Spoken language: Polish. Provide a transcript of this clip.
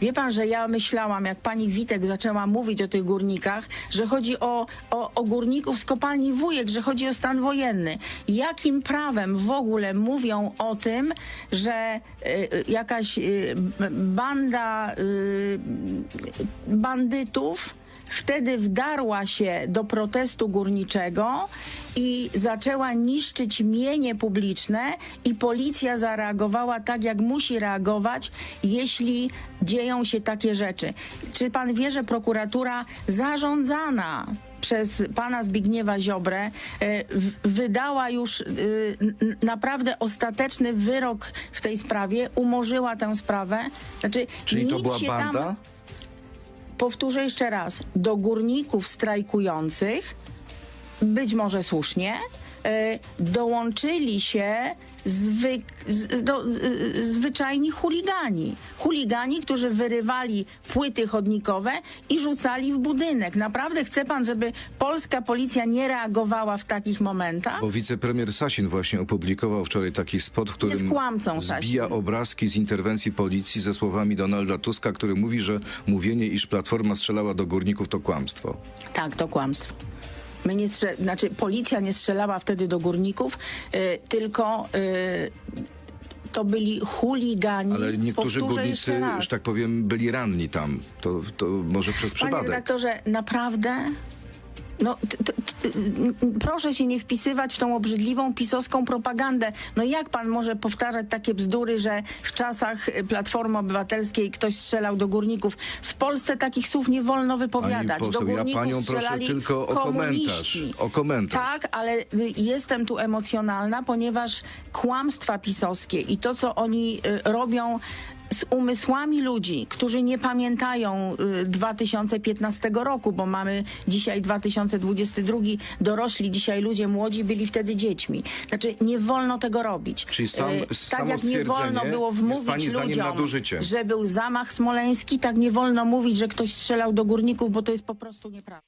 Wie pan, że ja myślałam, jak pani Witek zaczęła mówić o tych górnikach, że chodzi o, o, o górników z kopalni Wujek, że chodzi o stan wojenny. Jakim prawem w ogóle mówią o tym, że y, jakaś y, banda y, bandytów wtedy wdarła się do protestu górniczego i zaczęła niszczyć mienie publiczne i policja zareagowała tak, jak musi reagować, jeśli dzieją się takie rzeczy. Czy pan wie, że prokuratura zarządzana przez pana Zbigniewa Ziobrę e, wydała już e, naprawdę ostateczny wyrok w tej sprawie, umorzyła tę sprawę. Znaczy, Czyli to była się banda? Tam, powtórzę jeszcze raz, do górników strajkujących, być może słusznie, e, dołączyli się zwy, z, do, z, zwyczajni chuligani. Chuligani, którzy wyrywali płyty chodnikowe i rzucali w budynek. Naprawdę chce pan, żeby polska policja nie reagowała w takich momentach? Bo wicepremier Sasin właśnie opublikował wczoraj taki spot, w którym Jest kłamcą, zbija Sasin. obrazki z interwencji policji ze słowami Donalda Tuska, który mówi, że mówienie, iż Platforma strzelała do górników to kłamstwo. Tak, to kłamstwo. My nie strze- znaczy policja nie strzelała wtedy do górników, y, tylko y, to byli chuligani. Ale niektórzy Powtórzę górnicy, jeszcze raz. że tak powiem, byli ranni tam. To, to może przez Panie przypadek. redaktorze, naprawdę? No, t, t, t, proszę się nie wpisywać w tą obrzydliwą pisowską propagandę. No jak pan może powtarzać takie bzdury, że w czasach y, Platformy Obywatelskiej ktoś strzelał do górników? W Polsce takich słów nie wolno wypowiadać. Poseł, do ja górników panią proszę tylko o komentarz. O komentarz. Tak, ale y, jestem tu emocjonalna, ponieważ kłamstwa pisowskie i to, co oni y, robią z umysłami ludzi, którzy nie pamiętają y, 2015 roku, bo mamy dzisiaj 2022, dorośli dzisiaj ludzie młodzi byli wtedy dziećmi. Znaczy nie wolno tego robić. Czyli sam- Y, tak jak nie wolno było wmówić ludziom, że był zamach smoleński, tak nie wolno mówić, że ktoś strzelał do górników, bo to jest po prostu nieprawda.